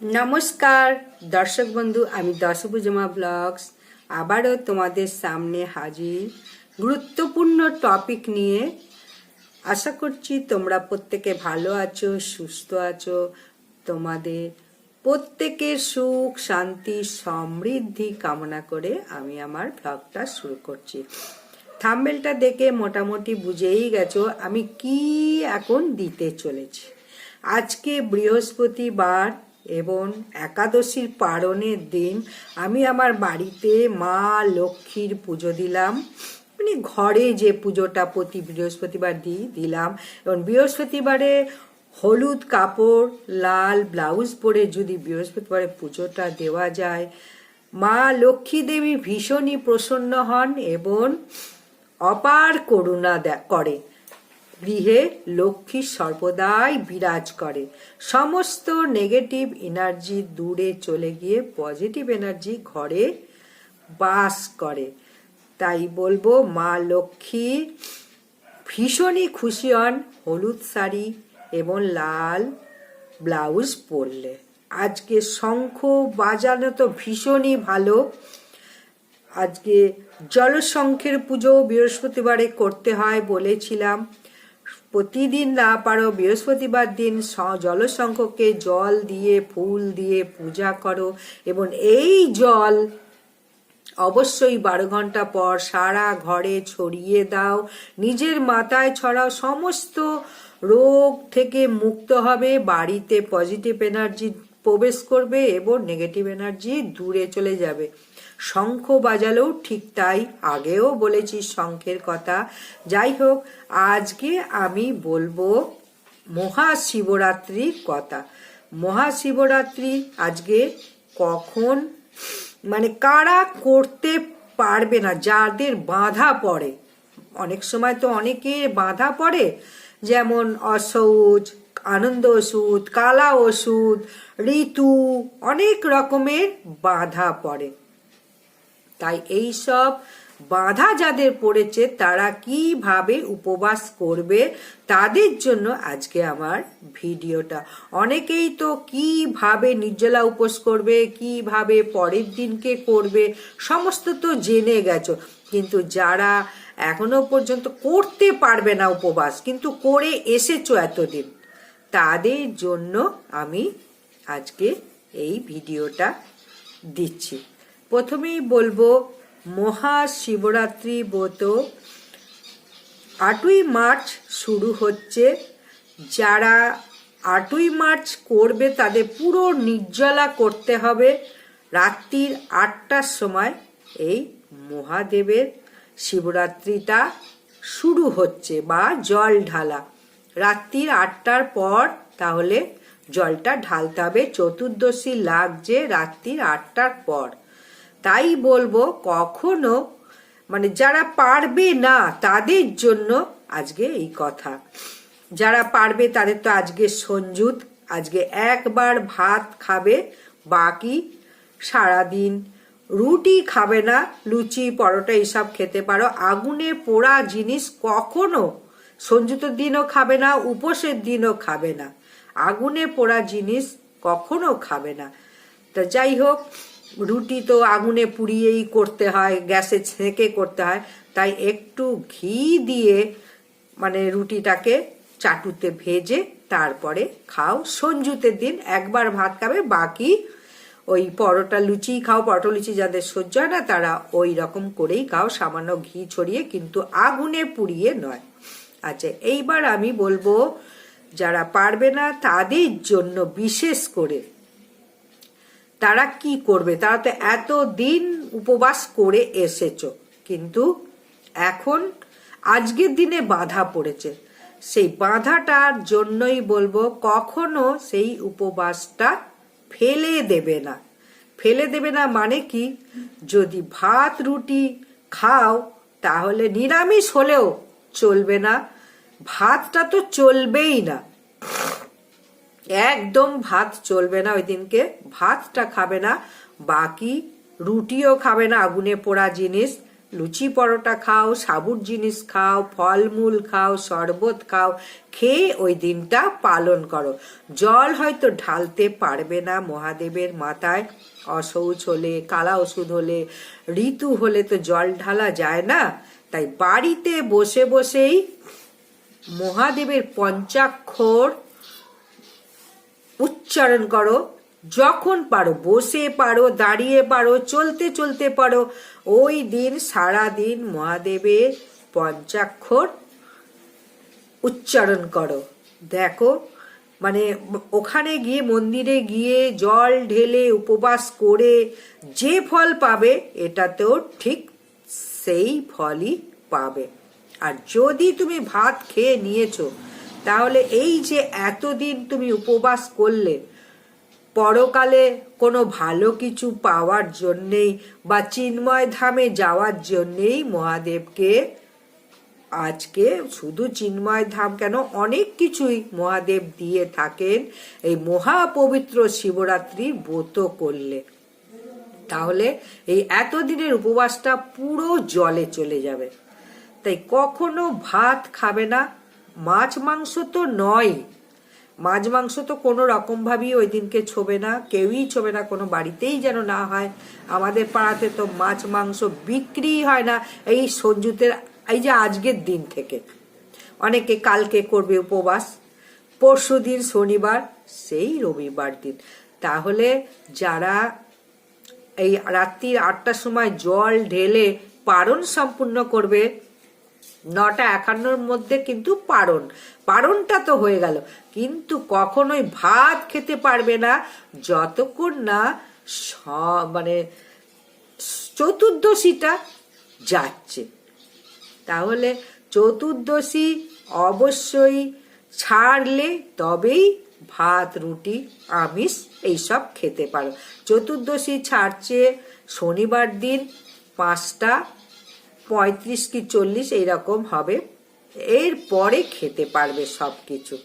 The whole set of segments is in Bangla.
নমস্কার, দর্শক বন্ধু, আমি দশভুজমা ব্লগস। আবারও তোমাদের সামনে হাজির। গুরুত্বপূর্ণ টপিক নিয়ে আশা করছি তোমরা প্রত্যেকে ভালো আছো, সুস্থ আছো। তোমাদের প্রত্যেকের সুখ, শান্তি, সমৃদ্ধি কামনা করে আমি আমার ব্লগটা শুরু করছি। থাম্বেলটা দেখে মোটামুটি বুঝেই গেছো আমি কি এখন দিতে চলেছি। আজকে বৃহস্পতিবার এবং একাদশীর পারণের দিন আমি আমার বাড়িতে মা লক্ষ্মীর পুজো দিলাম। মানে ঘরে যে পুজোটা প্রতি বৃহস্পতিবার দিই, দিলাম। এবং বৃহস্পতিবারে হলুদ কাপড়, লাল ব্লাউজ পরে যদি বৃহস্পতিবারে পুজোটা দেওয়া যায়, মা লক্ষ্মী দেবী ভীষণই প্রসন্ন হন এবং অপার করুণা করে। গৃহে লক্ষ্মী সর্বদাই বিরাজ করে। সমস্ত নেগেটিভ এনার্জি দূরে চলে গিয়ে পজিটিভ এনার্জি ঘরে বাস করে। তাই বলব, মা লক্ষ্মী ভীষণই খুশি হন হলুদ শাড়ি এবং লাল ব্লাউজ পরলে। আজকে শঙ্খ বাজানো তো ভীষণই ভালো। আজকে জলশঙ্খের পুজো বৃহস্পতিবারে করতে হয় বলেছিলাম। প্রতিদিন না পারো, বৃহস্পতিবার দিন জলশঙ্খকে জল দিয়ে, ফুল দিয়ে পূজা করো এবং এই জল অবশ্যই বারো ঘণ্টা পর সারা ঘরে ছড়িয়ে দাও। নিজের মাথায় ছড়াও। সমস্ত রোগ থেকে মুক্ত হবে। বাড়িতে পজিটিভ এনার্জি প্রবেশ করবে এবং নেগেটিভ এনার্জি দূরে চলে যাবে। শঙ্খ বাজালেও ঠিক তাই আগেও বলেছি শঙ্খের কথা। যাই হোক, আজকে আমি বলব মহাশিবরাত্রির কথা। মহাশিবরাত্রি আজকে কখন মানে কারা করতে পারবে না, যাদের বাধা পড়ে। অনেক সময় তো অনেকের বাধা পড়ে, যেমন অসৌচ আনন্দ ওষুধ, কালা ওষুধ, ঋতু, অনেক রকমের বাধা পড়ে। তাই এই সব বাধা যাদের পড়েছে, তারা কীভাবে উপবাস করবে, তাদের জন্য আজকে আমার ভিডিওটা। অনেকেই তো কীভাবে নির্জলা উপোস করবে, কীভাবে পরের দিনকে করবে, সমস্ত তো জেনে গেছো। কিন্তু যারা এখনও পর্যন্ত করতে পারবে না উপবাস, কিন্তু করে এসেছ এতদিন, তাদের জন্য আমি আজকে এই ভিডিওটা দিচ্ছি। প্রথমেই বলব, মহাশিবরাত্রি ব্রত। আটই মার্চ শুরু হচ্ছে। যারা আটই মার্চ করবে, তাদের পুরো নির্জলা করতে হবে রাত্রির আটটার সময়। এই মহাদেবের শিবরাত্রিটা শুরু হচ্ছে বা জল ঢালা। রাত্রির আটটার পর তাহলে জলটা ঢালতে হবে। চতুর্দশী লাগছে রাত্রির আটটার পর। তাই বলব কখনো মানে যারা পারবে না তাদের জন্য আজকে এই কথা। যারা পারবে তাদের তো আজকে সঞ্জুত, আজকে একবার ভাত খাবে, বাকি সারাদিন রুটি খাবে না, লুচি, পরোটা এইসব খেতে পারো। আগুনে পোড়া জিনিস কখনো সঞ্জুতের দিনও খাবে না, উপোসের দিনও খাবে না। আগুনে পোড়া জিনিস কখনো খাবে না। তা যাই হোক রুটি তো আগুনে পুড়িয়েই করতে হয়, গ্যাসে ছেঁকে করতে হয়। তাই একটু ঘি দিয়ে মানে রুটিটাকে চাটুতে ভেজে তারপরে খাও। সঞ্জুতের দিন একবার ভাত খাবে, বাকি ওই পরোটা লুচি খাও। পরোটা লুচি যাদের সহ্য হয় না, তারা ওই রকম করেই খাও। সামান্য ঘি ছড়িয়ে কিন্তু আগুনে পুড়িয়ে নয়। আচ্ছা এইবার আমি বলব, যারা পারবে না, তাদের জন্য বিশেষ করে তারা কি করবে? তারা তো এত দিন উপবাস করে এসেছ। কিন্তু এখন আজকের দিনে বাধা পড়েছে। সেই বাধাটার জন্যই বলব, কখনো সেই উপবাসটা ফেলে দেবে না। ফেলে দেবে না মানে কি? যদি ভাত, রুটি খাও, তাহলে নিরামিষ হলেও চলবে না। ভাতটা তো চলবেই না। একদম ভাত চলবে না ওই দিনকে। ভাতটা খাবে না, বাকি রুটিও খাবে না। আগুনে পোড়া জিনিস, লুচি পরোটা খাও, সাবুর জিনিস খাও, ফলমূল খাও, শরবত খাও, খেয়ে ওই দিনটা পালন করো। জল হয়তো ঢালতে পারবে না মহাদেবের মাথায়, অসৌচ হলে, কালা ওষুধ হলে, ঋতু হলে তো জল ঢালা যায় না। তাই বাড়িতে বসে বসেই মহাদেবের পঞ্চাক্ষর উচ্চারণ করো। যখন পারো, বসে পারো, দাঁড়িয়ে পারো, চলতে চলতে পারো। ওই দিন, সারা দিন মহাদেবের পঞ্চাক্ষর উচ্চারণ করো। দেখো মানে ওখানে গিয়ে মন্দিরে গিয়ে জল ঢেলে উপবাস করে যে ফল পাবে এটাতেও ঠিক সেই ফলই পাবে। আর যদি তুমি ভাত খেয়ে নিয়েছো তাহলে এই যে এতদিন তুমি উপবাস করলে, পরকালে কোনো ভালো কিছু পাওয়ার জন্যেই বা চিন্ময় ধামে যাওয়ার জন্যেই মহাদেবকে আজকে শুধু চিন্ময় ধাম কেন অনেক কিছুই মহাদেব দিয়ে থাকেন, এই মহাপবিত্র শিবরাত্রি ব্রত করলে। তাহলে এই এতদিনের উপবাসটা পুরো জলে চলে যাবে। তাই কখনো ভাত খাবে না মাছ মাংস তো নয়। মাছ মাংস তো কোনো রকম ভাবেই ওই দিনকে ছোবে না, কেউই ছোবে না, কোনো বাড়িতেই যেন না হয়। আমাদের পাড়াতে তো মাছ মাংস বিক্রি হয় না। এই সঞ্জুতের, এই যে আজকের দিন থেকে। অনেকে কালকে করবে উপবাস, পরশু দিন শনিবার, সেই রবিবার দিন। তাহলে যারা এই রাত্রির আটটার সময় জল ঢেলে পারণ সম্পূর্ণ করবে নটা একান্নর মধ্যে কিন্তু পারণ। পারণটা তো হয়ে গেল। কিন্তু কখনোই ভাত খেতে পারবে না, যতক্ষণ না মানে চতুর্দশীটা যাচ্ছে। তাহলে চতুর্দশী অবশ্যই ছাড়লে তবেই ভাত, রুটি, আমিষ এইসব খেতে পারো। চতুর্দশী ছাড়ছে শনিবার দিন পাঁচটা পঁয়ত্রিশ কি চল্লিশ এইরকম হবে। এর পরে খেতে পারবে সব কিছু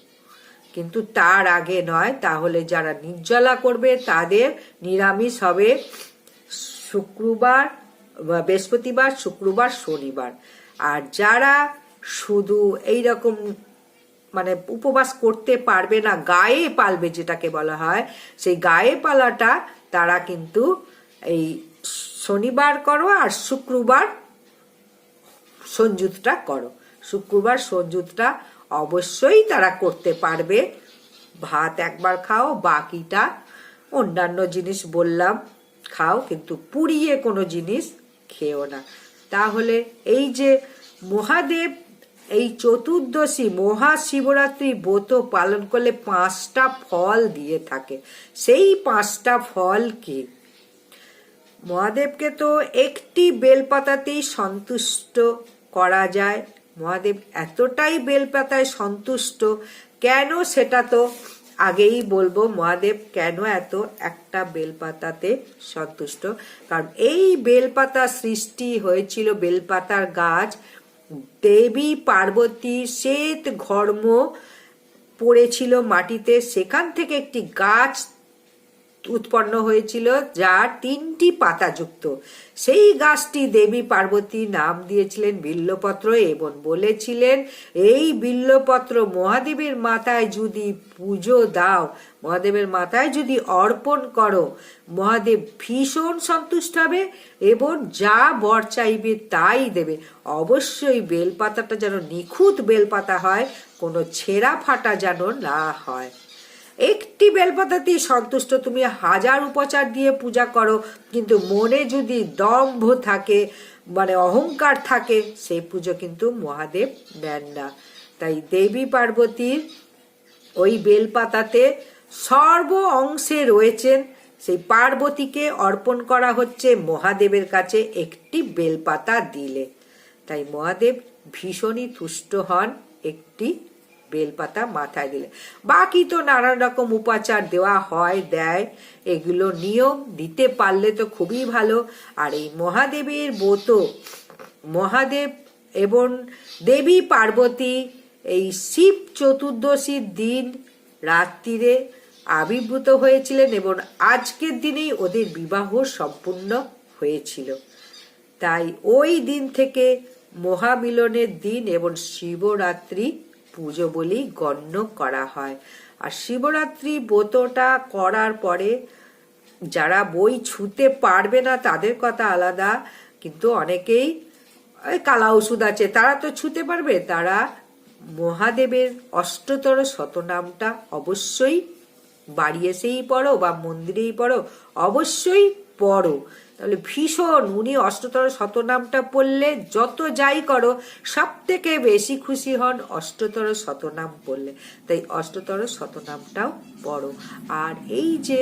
কিন্তু তার আগে নয়, তাহলে যারা নির্জলা করবে তাদের নিরামিষ হবে শুক্রবার বৃহস্পতিবার, শুক্রবার, শনিবার। আর যারা শুধু এই রকম মানে উপবাস করতে পারবে না, গায়ে পালবে যেটাকে বলা হয়, সেই গায়ে পালাটা তারা কিন্তু এই শনিবার করো আর শুক্রবার সঞ্জুতটা করো। শুক্রবার সঞ্জুতটা অবশ্যই তারা করতে পারবে। ভাত একবার খাও, বাকিটা অন্যান্য জিনিস বললাম, খাও, কিন্তু পুড়িয়ে কোনো জিনিস খেও না। তাহলে এই যে মহাদেব, এই চতুর্দশী মহাশিবরাত্রি ব্রত পালন করলে পাঁচটা ফল দিয়ে থাকে। সেই পাঁচটা ফল কি? মহাদেবকে তো একটি বেলপাতাতেই সন্তুষ্ট। করা যায়। মহাদেব এতটাই বেলপাতায় সন্তুষ্ট। কেন সেটা তো আগেই বলব, মহাদেব কেন এত একটা বেলপাতাতে সন্তুষ্ট? কারণ এই বেলপাতা সৃষ্টি হয়েছিল, বেলপাতার গাছ, দেবী, পার্বতী, শ্বেত, ঘর্ম পড়েছিল মাটিতে। সেখান থেকে একটি গাছ উৎপন্ন হয়েছিল যার তিনটি পাতাযুক্ত। সেই গাছটি দেবী পার্বতী নাম দিয়েছিলেন বিল্লপত্র এবং বলেছিলেন, এই বিল্লপত্র মহাদেবের মাথায় যদি পুজো দাও, মহাদেবের মাথায় যদি অর্পণ করো, মহাদেব ভীষণ সন্তুষ্ট হবে এবং যা বর চাইবে তাই দেবে। অবশ্যই বেলপাতাটা যেন নিখুঁত বেলপাতা হয়, কোনো ছেঁড়া ফাটা যেন না হয়। একটি বেলপাতাতেই সন্তুষ্ট, তুমি হাজার উপচার দিয়ে পূজা করো, কিন্তু মনে যদি দম্ভ থাকে মানে অহংকার থাকে, সেই পুজো কিন্তু মহাদেব নেন না। তাই দেবী পার্বতীর ওই বেলপাতাতে সর্ব অংশে রয়েছেন, সেই পার্বতীকে অর্পণ করা হচ্ছে মহাদেবের কাছে একটি বেলপাতা দিলে। তাই মহাদেব ভীষণই তুষ্ট হন একটি বেলপাতা মাথায় দিলে বাকি তো নানান রকম উপাচার দেওয়া হয়, দেয়। এগুলো নিয়ম, দিতে পারলে তো খুবই ভালো। আর এই মহাদেবের ব্রত, মহাদেব এবং দেবী পার্বতী, এই শিব চতুর্দশীর দিন রাত্রিরে আবির্ভূত হয়েছিলেন এবং আজকের দিনেই ওদের বিবাহ সম্পূর্ণ হয়েছিল। তাই ওই দিন থেকে মহামিলনের দিন এবং শিবরাত্রি পুজো বলেই গণ্য করা হয়। আর শিবরাত্রি ব্রতটা করার পরে যারা বই ছুতে পারবে না, তাদের কথা আলাদা। কিন্তু অনেকেই কালা ওষুধ আছে, তারা তো ছুতে পারবে। তারা মহাদেবের অষ্টতর শতনামটা অবশ্যই বাড়ি এসেই পড়ো বা মন্দিরেই পড়ো, অবশ্যই পড়ো। তাহলে ভীষণ উনি অষ্টতর শতনামটা পড়লে যত যাই করো সব থেকে বেশি খুশি হন অষ্টতর শতনাম পড়লে। তাই অষ্টতর শতনামটাও পড়ো। আর এই যে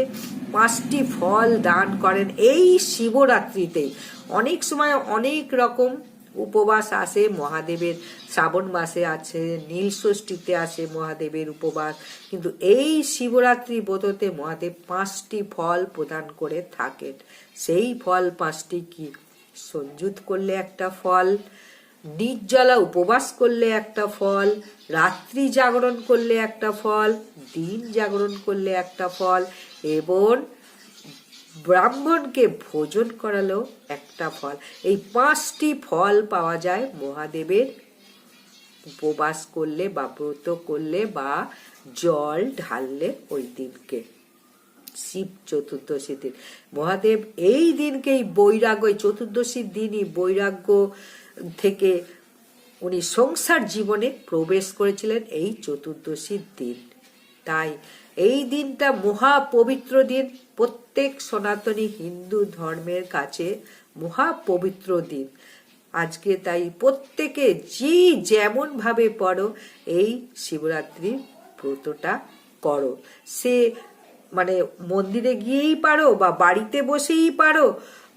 পাঁচটি ফল দান করেন এই শিবরাত্রিতেই অনেক সময় অনেক রকম উপবাস আসে মহাদেবের শ্রাবণ মাসে আছে, নীল ষষ্ঠীতে আসে মহাদেবের উপবাস। কিন্তু এই শিবরাত্রি ব্রততে মহাদেব পাঁচটি ফল প্রদান করে থাকেন। সেই ফল পাঁচটি কি? সঞ্জুত করলে একটা ফল, নির্জলা উপবাস করলে একটা ফল, রাত্রি জাগরণ করলে একটা ফল, দিন জাগরণ করলে একটা ফল এবং ব্রাহ্মণকে ভোজন করালেও একটা ফল। এই পাঁচটি ফল পাওয়া যায় মহাদেবের। উপবাস করলে বা ব্রত করলে বা জল ঢাললে ওই দিনকে। শিব চতুর্দশী দিন। মহাদেব এই দিনকেই বৈরাগ্য, এই চতুর্দশীর দিনই বৈরাগ্য থেকে উনি সংসার জীবনে প্রবেশ করেছিলেন এই চতুর্দশীর দিন। তাই এই দিনটা মহা পবিত্র দিন। প্রত্যেক সনাতনী হিন্দু ধর্মের কাছে মহা পবিত্র দিন। আজকে তাই প্রত্যেকে যে যেমন ভাবে পড়ো, এই শিবরাত্রি ব্রতটা করো। সে মানে মন্দিরে গিয়েই পারো বা বাড়িতে বসেই পারো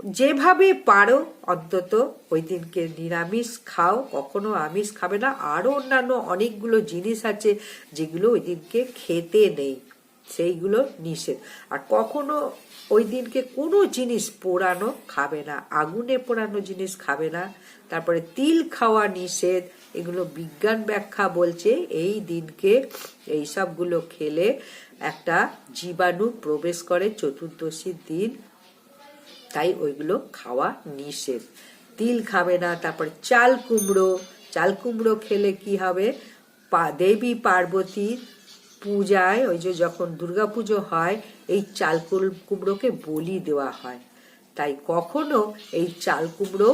যেভাবে পারো, অন্তত ওই দিনকে নিরামিষ খাও, কখনো আমিষ খাবে না। আরও অন্যান্য অনেকগুলো জিনিস আছে যেগুলো ওই দিনকে খেতে নেই, সেইগুলো নিষেধ। আর কখনো ওই দিনকে কোনো জিনিস পোড়ানো খাবে না, আগুনে পোড়ানো জিনিস খাবে না। তারপরে তিল খাওয়া নিষেধ, এগুলো বিজ্ঞান ব্যাখ্যা বলছে এই দিনকে এই সবগুলো খেলে একটা জীবাণু প্রবেশ করে চতুর্দশীর দিন তাই ওইগুলো খাওয়া নিষেধ। তিল খাবে না, তারপর চাল কুমড়ো। চাল কুমড়ো খেলে কি হবে? দেবী পার্বতীর পূজায় ওই যে যখন দুর্গাপুজো হয়, এই চাল কুমড়োকে বলি দেওয়া হয়। তাই কখনো এই চাল কুমড়ো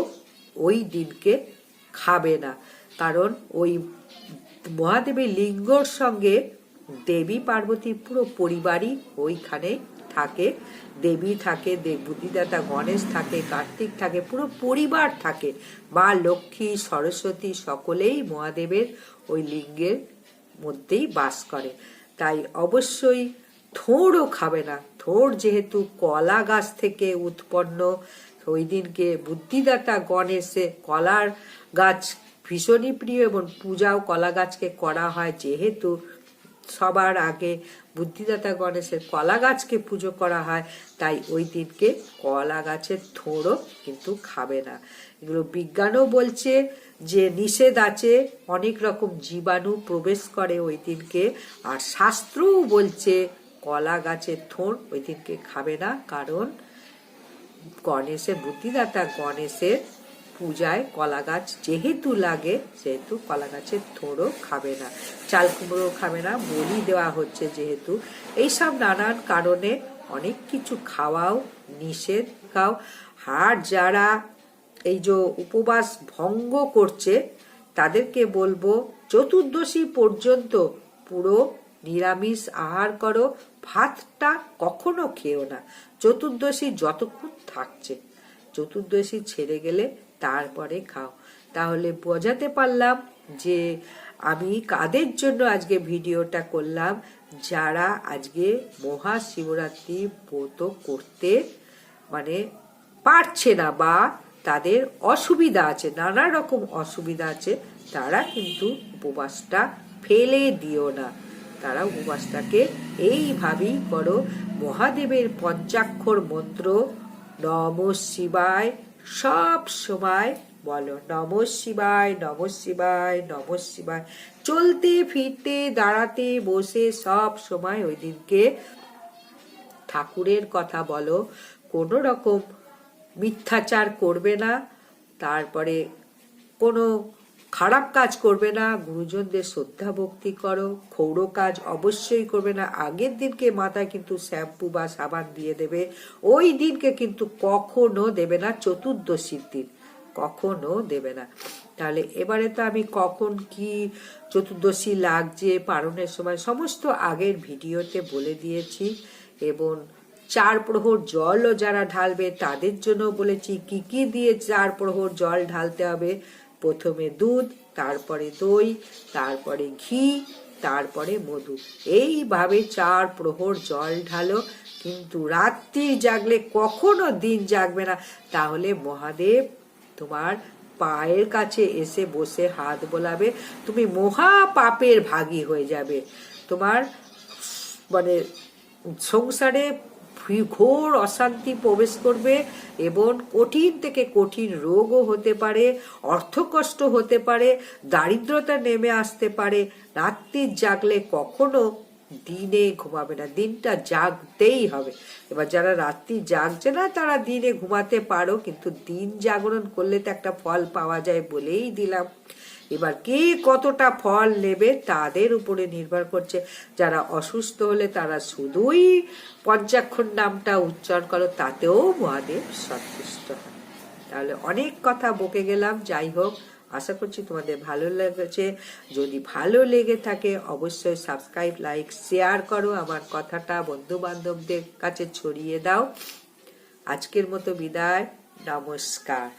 ওই দিনকে খাবে না। কারণ ওই মহাদেবের লিঙ্গর সঙ্গে দেবী পার্বতীর পুরো পরিবারই ওইখানে থাকে, দেবী থাকে দেব বুদ্ধিদাতা গণেশ থাকে, কার্তিক থাকে, পুরো পরিবার থাকে। মা, লক্ষ্মী, সরস্বতী সকলেই মহাদেবের ওই লিঙ্গের মধ্যেই বাস করে। তাই অবশ্যই থোড়ও খাবে না। থোড় যেহেতু কলা গাছ থেকে উৎপন্ন, ওই দিনকে বুদ্ধিদাতা গণেশে কলার গাছ ভীষণই প্রিয় এবং পূজাও কলা গাছকে করা হয়। যেহেতু সবার আগে বুদ্ধিদাতা গণেশের কলা গাছকে পুজো করা হয়। তাই ওই দিনকে কলা গাছের থোড়ও কিন্তু খাবে না। এগুলো বিজ্ঞানও বলছে যে নিষেধ আছে, অনেক রকম জীবাণু প্রবেশ করে ওই দিনকে। আর শাস্ত্রও বলছে কলা গাছের থোড় ওই দিনকে খাবে না, কারণ গণেশের, বুদ্ধিদাতা গণেশের পূজায় কলা গাছ যেহেতু লাগে, সেহেতু কলা গাছের থোড়ও খাবে না। চাল কুমড়ো খাবে না, বলি দেওয়া হচ্ছে যেহেতু। এইসব নানান কারণে অনেক কিছু খাওয়াও, নিষেধ খাও। আর যারা এই যে উপবাস ভঙ্গ করছে, তাদেরকে বলব, চতুর্দশী পর্যন্ত পুরো নিরামিষ আহার করো, ভাতটা কখনো খেও না। চতুর্দশী যতক্ষণ থাকছে, চতুর্দশী ছেড়ে গেলে তারপরে খাও। তাহলে বোঝাতে পারলাম যে আমি কাদের জন্য আজকে ভিডিওটা করলাম, যারা আজকে মহাশিবরাত্রি ব্রত করতে মানে পারছে না বা তাদের অসুবিধা আছে, নানা রকম অসুবিধা আছে, তারা কিন্তু উপবাসটা ফেলে দিও না। তারা উপবাসটাকে এইভাবেই করো। মহাদেবের পঞ্চাক্ষর মন্ত্র, নম শিবায় সব সময় বলো, নম শিবায় নম শিবায় নম শিবায়। চলতে, ফিরতে, দাঁড়াতে, বসে সব সময় ওই দিনকে ঠাকুরের কথা বলো। কোনো রকম মিথ্যাচার করবে না। তারপরে কোনো খারাপ কাজ করবে না, গুরুজনদের শ্রদ্ধা ভক্তি করো, ক্ষৌর কাজ অবশ্যই করবে না। আগের দিনকে মাথায় কিন্তু শ্যাম্পু বা সাবান দিয়ে দেবে, ওই দিনকে কিন্তু কখনো দেবে না, চতুর্দশীর দিন। কখনো দেবে না। তাহলে এবারে তো আমি কখন কি চতুর্দশী লাগছে পালনের সময়, সমস্ত আগের ভিডিওতে বলে দিয়েছি। এবং চার প্রহর জলও যারা ঢালবে, তাদের জন্য বলেছি, কি কি দিয়ে চার প্রহর জল ঢালতে হবে প্রথমে দুধ, তারপরে দই, তারপরে ঘি, তারপরে মধু। এইভাবে চার প্রহর জল ঢালো। কিন্তু রাত্রি জাগলে কখনো দিন জাগবে না। তাহলে মহাদেব তোমার পায়ের কাছে এসে বসে হাত বোলাবে। তুমি মহা পাপের ভাগী হয়ে যাবে। তোমার মানে সংসারে ঘোর অশান্তি প্রবেশ করবে এবং কঠিন থেকে কঠিন রোগও হতে পারে, অর্থকষ্ট হতে পারে, দারিদ্রতা নেমে আসতে পারে। রাত্রি জাগলে কখনো দিনে ঘুমাবে না, দিনটা জাগতেই হবে। এবার যারা রাত্রি জাগছে না, তারা দিনে ঘুমাতে পারো, কিন্তু দিন জাগরণ করলে তো একটা ফল পাওয়া যায় বলেই দিলাম। এবার কে কতটা ফল নেবে তাদের উপরে নির্ভর করছে। যারা অসুস্থ হলে তারা শুধুই পঞ্চাক্ষণ নামটা উচ্চারণ করো, তাতেও মহাদেব সন্তুষ্ট হয় তাহলে অনেক কথা বকে গেলাম, যাই হোক, আশা করছি তোমাদের ভালো লেগেছে। যদি ভালো লেগে থাকে, অবশ্যই সাবস্ক্রাইব লাইক শেয়ার করো, আমার কথাটা বন্ধু বান্ধবদের কাছে ছড়িয়ে দাও। আজকের মতো বিদায়, নমস্কার।